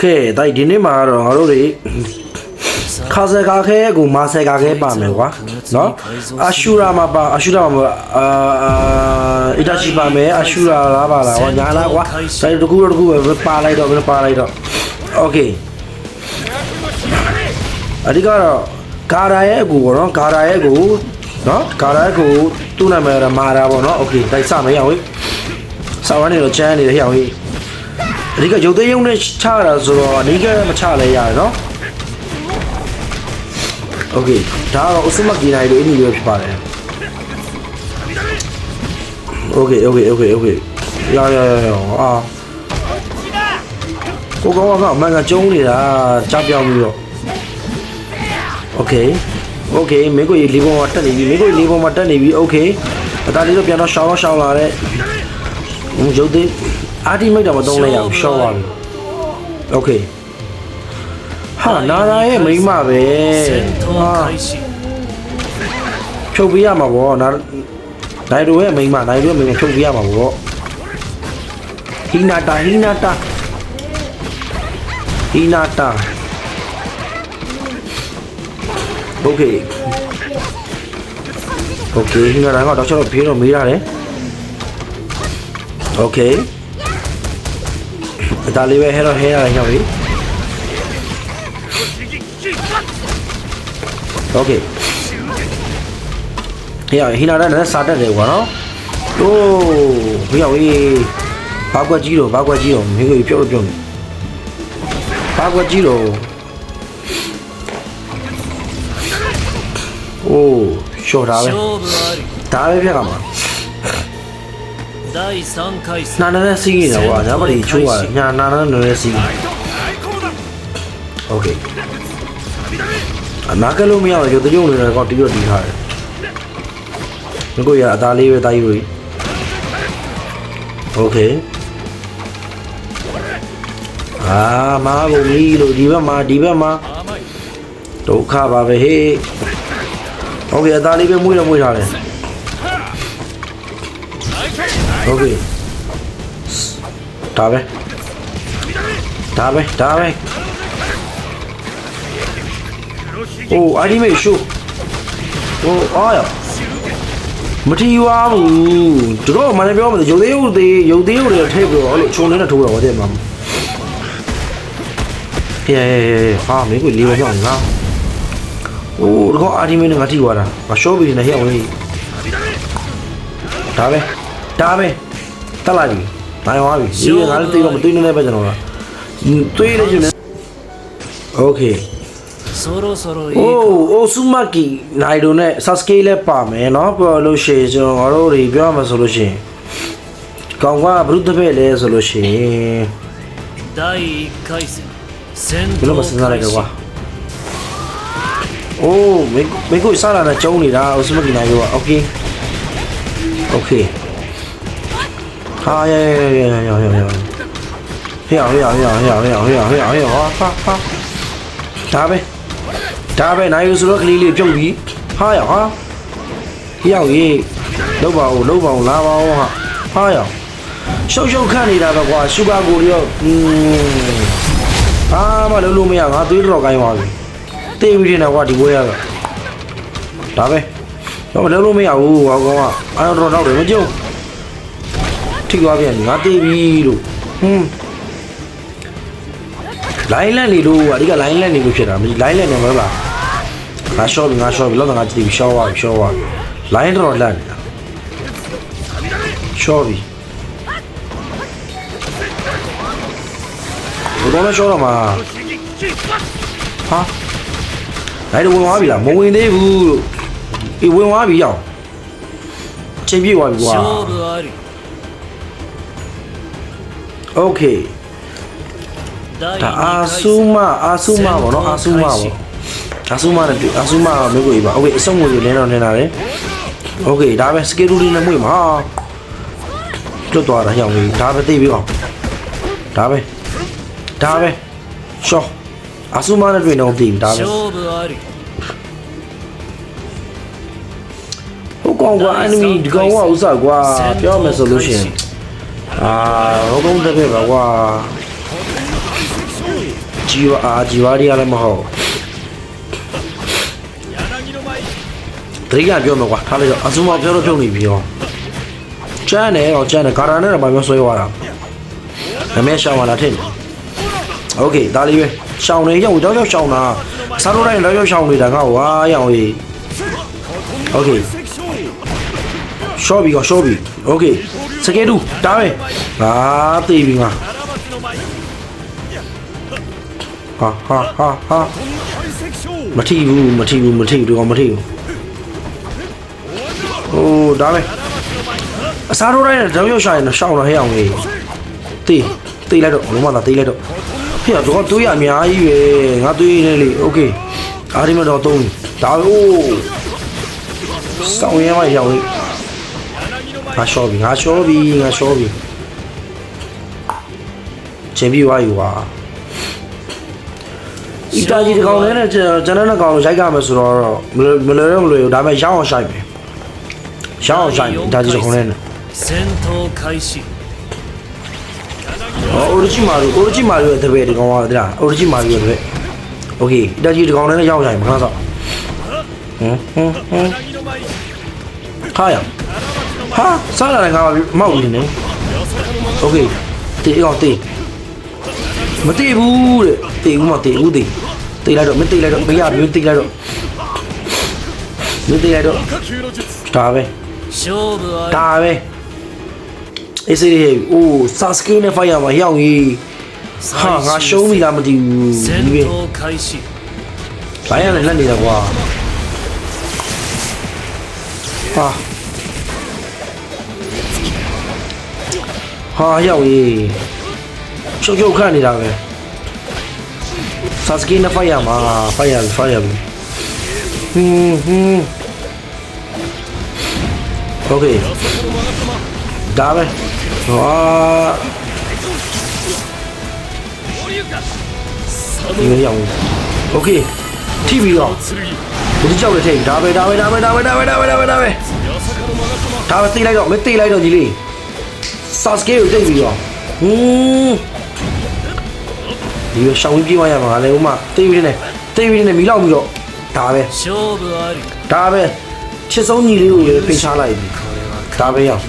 ကဲတိုက်ဒီနေ့မှာတော့ငါတို့တွေခါစကာခဲကိုမာဆယ်ကာခဲပါမယ်ကွာနော်အရှူရာမှာပါအရှူရာမှာအာအီတာရှိပါမယ်အရှူရာလားပါလားဟောညာလားကွာတိုက်တစ်ခုတော့တစ်ခုပဲပါလိုက်တော့ပဲပါလိုက်တော့โอเคအဓိကတော့ဂါရာရဲ့အကူပေါ့နော်ဂါရာရဲ့အကူနော်ဂါရာရဲ့အကူသူ့နာမည်ကမာရာပေါ့နော်โอเคတိုက်စမယ်ရအောင်စာဝါနေတော့ချမ်းနေတယ်ရအောင် အဓိကရုပ်သိမ်းရုံနဲ့ချတာဆိုတော့အဓိကမချလဲရတယ်နော်โอเคဒါကတော့အစုမကီနိုင်လို့အင်းကြီးပဲဖြစ်ပါတယ်โอเคโอเคโอเคโอเคရရရရအာကိုကောင်ကအမှန်ကကျုံးနေတာကြားပြောင်းပြီးတော့โอเคโอเคမင်းကိုရေလေးပေါ်မှာတက်နေပြီမင်းကိုရေလေးပေါ်မှာတက်နေပြီโอเคအသားလေးတော့ပြန်တော့ရှောင်းတော့ရှောင်းလာတဲ့ရုပ်သိ ultimate တော့မသုံးလိုက်အောင် short သွားပြီ okay ဟာနာရာရဲ့မိမပဲဟာဖြုတ်ပေးရမှာပေါ့နာနိုင်တို့ရဲ့မိမနိုင်တို့ရဲ့မိမဖြုတ်ပေးရမှာပေါ့ဟီနာတာဟီနာတာဟီနာတာโอเคโอเคဟီနာတာကတော့ကျွန်တော်ဖေးတော့မေးရတယ်โอเค ဒါလေးပဲဟဲတော့ဟဲရတာရောက်ပြီโอเคဟေးဟိနာရနဲ့စားတက်တယ်ကွာနော်โอ้ဟေးဟေးဘာကွက်ကြီးတော့ဘာကွက်ကြီးတော့မင်းကိုပြောလို့ပြောမယ်ဘာကွက်ကြီးတော့โอ้ရှော့တာပဲဒါပဲပြက်ရမှာ 第3回နာနာနဲ့စီးနေတာကွာညမလေးချိုးရတယ်ညာနာနာနဲ့နည်းနည်းစီးနေโอเคအနာကလို့မရတော့ကျတရုပ်နေတယ်ကောတီးတော့တီးထားတယ်ငါကိုရအသားလေးပဲတားယူလို့โอเคအာမာဘုံကြီးလို့ဒီဘက်မှာဒီဘက်မှာဒုက္ခပါပဲဟေးโอเคအသားလေးပဲမွေးတော့မွေးထားတယ် โอเคဒါပဲဒါပဲဒါပဲအိုးအဒီမေရှုအိုးအာရမထီဝါဘူးတို့မလည်းပြောမှာရုပ်သေးရုပ်သေးရုပ်သေးရုပ်တွေထည့်ပြီးတော့အဲ့လိုခြုံနေတဲ့ထိုးတော့တဲ့မှာဟေးဟေးဟေးဟာမင်းကိုလေးပဲကြောက်နေတာအိုးတော့အာဒီမေနဲ့ငါထီဝါတာမရှော့ပြီးနေဟဲ့ဝင်ဒါပဲ ဒါပဲတက်လိုက်ပြီနိုင်သွားပြီဒီကငါလည်းသိတော့မသိနေနေပဲကျွန်တော်ကတွေးနေချင်တယ်โอเคဆိုရိုဆိုရိုအိုးအိုဆူမာကီနိုင်တို့နဲ့ဆာစကေးလည်းပါမယ်เนาะပြောလို့ရှိရင်ကျွန်တော်တို့တွေပြောမှာဆိုလို့ရှိရင်ကောင်ကဘရုဒ္ဓဘဲလဲဆိုလို့ရှိရင်ဒိုင်ကိုင်စင်စင်ဘယ်လိုမစင်စားလိုက်ကွာโอ้เมโกะสาราน่ะจ้องနေတာအိုဆူမာကီနိုင်တို့ကโอเคโอเค ဟာရရရရရရရဟေ့ဟေ့ဟေ့ဟေ့ဟေ့ဟေ့ဟေ့ဟေ့ဟေ့ဟေ့ဟာဟာဒါပဲဒါပဲနိုင်ရဆိုတော့ကလေးလေးပြုတ်ပြီးဟာရဟာရောက်ရေးလောက်ပါဦးလောက်ပါဦးလာပါဦးဟာဟာရရှုပ်ရှုပ်ခန့်နေတာပဲကွာရှုဂါကိုရောอืมအာမလုံးလို့မရငါသွေးတော်ကိုင်းသွားပြီတေးပြီးနေကွာဒီဘွဲရတော့ဒါပဲတော့လုံးလို့မရဘူးဟောကော ထိသွားပြန်ပြီငါတေးပြီလို့ဟွန်းလိုင်းလန်နေလို့အဓိကလိုင်းလန်နေလို့ဖြစ်တာမင်းလိုင်းလန်နေမှာပါငါရှော့ပြီငါရှော့ပြီလောက်ငါကြည့်ပြီရှော့သွားပြီရှော့သွားလိုင်းတော့လန်နေတာရှော့ပြီဘယ်တော့လဲရှော့တော့မှာဟာလိုက်ဝင်သွားပြီလားမဝင်သေးဘူးလို့အေးဝင်သွားပြီရောက်ချိန်ပြေးသွားပြီကွာ โอเคဒါအာဆူမအာဆူမပေါ့နော်အာဆူမပေါ့အာဆူမနဲ့အာဆူမကမြို့ကိုကြီးပါโอเคအစုံငွေတွေလင်းတော့လင်းလာတယ်โอเคဒါပဲစကေတူလေးနဲ့မွေ့မှာလွတ်သွားတာရောင်လေးဒါပဲသိပြီးအောင်ဒါပဲဒါပဲရှော့အာဆူမနဲ့တွေ့တော့သိပြီဒါပဲဟုတ်ကောင်ကွာအန်မီဒီကောင်ကဥစားကွာပြောမယ်ဆိုလို့ရှိရင် အာဟိုကောင်တစ်ဖက်ပါကွာ ကြီးဝါအာကြီးဝါရီရလည်းမဟုတ်တရိယာပြောမှာကွာထားလိုက်တော့အစုံမပြောတော့ပြုတ်နေပြီရောကျန်းတယ်ရောကျန်းတယ်ကာရာနဲ့တော့ဘာပြောဆွဲသွားတာနမဲရှောင်းလာထင်တယ်โอเคဒါလေးပဲရှောင်းနေရောက်ရောက်ရောက်ရှောင်းတာစားလို့တိုင်းရောက်ရောက်ရှောင်းနေတာငါဝါရောင်ကြီးโอเค ရှော့ပြီကရှော့ပြီโอเค စကေတူတားပဲဟာတေးပြီငါဟာဟာဟာဟာမထီဘူးမထီဘူးမထီဘူးဒီကောင်မထီဘူးဟိုဒါပဲအစားထိုးတိုင်းနဲ့တောင်ရောက်ရှာရင်ရှောင်းတော့ဟဲ့အောင်ကြီးတေးတေးလိုက်တော့လုံးဝသာတေးလိုက်တော့ဖေတော့တွေးရအများကြီးပဲငါတွေးနေလေโอเคအားဒီမတော့သုံးဒါပဲအိုးစောင်းရဲမရောက်လေ ငါရှော့ပြီငါရှော့ပြီငါရှော့ပြီချင်းပြီးသွားယူပါအီတာကြီးတကောင်လေးနဲ့ကျွန်တော်နဲ့ကောင်ရိုက်ကမယ်ဆိုတော့မလွယ်မလွယ်တော့မလွယ်ဘူးဒါပေမဲ့ရောင်းအောင်ရှိုက်မယ်ရောင်းအောင်ရှိုက်မယ်အီတာကြီးတကောင်လေးနဲ့ 戦闘开始 ဟောအိုရဂျီမာရီအိုရဂျီမာရီရဲ့တပည့်ဒီကောင်ကတလားအိုရဂျီမာရီရဲ့တပည့်โอเคအီတာကြီးတကောင်လေးနဲ့ရောင်းအောင်ရှိုက်မယ်ခဏစောဟမ်ဟမ်ဟမ်ခါရ ဟာစားလာတယ်ငါမဟုတ်ဘူးနေโอเคတေးအောင်တေးမတေးဘူးတဲ့တေးဦးမတေးဦးတေးတေးလိုက်တော့မတေးလိုက်တော့မရဘူးတေးလိုက်တော့မတေးလိုက်တော့ဒါပဲဒါပဲအေးစေးဟေးအိုးဆာစကေနဲ့ဖိုင်ရမှာရောက်ရေးဟာငါရှုံးပြီလားမသိဘူးဒီပဲဖိုင်ရနဲ့လက်နေတာကွာဟာ ဟာရောက်ကြီးချုပ်ချုပ်ခန့်နေတာပဲဆာစကေနဲ့ဖိုင်ရမှာဖိုင်ရဖိုင်ရပြီဟင်းဟင်းโอเคဒါပဲဟာဒီလိုရောက်โอเคထိပြီးတော့ဒီကြောက်လက်ထိတ်ဒါပဲဒါပဲဒါပဲဒါပဲဒါပဲဒါပဲဒါပဲဒါပဲဒါပဲသိလိုက်တော့မသိလိုက်တော့ကြီးလေး Sasuke ကိုတိတ်ပြီးတော့ဟွန်းဒီရှောင်းပြေးမရမှာငါလည်းဥမာတိတ်ပြီးနေတိတ်ပြီးနေမီလောက်ပြီးတော့ဒါပဲဒါပဲချစ်ဆုံးညီလေးကိုလည်းဖိတ်ချလိုက်ပြီဒါပဲရောက်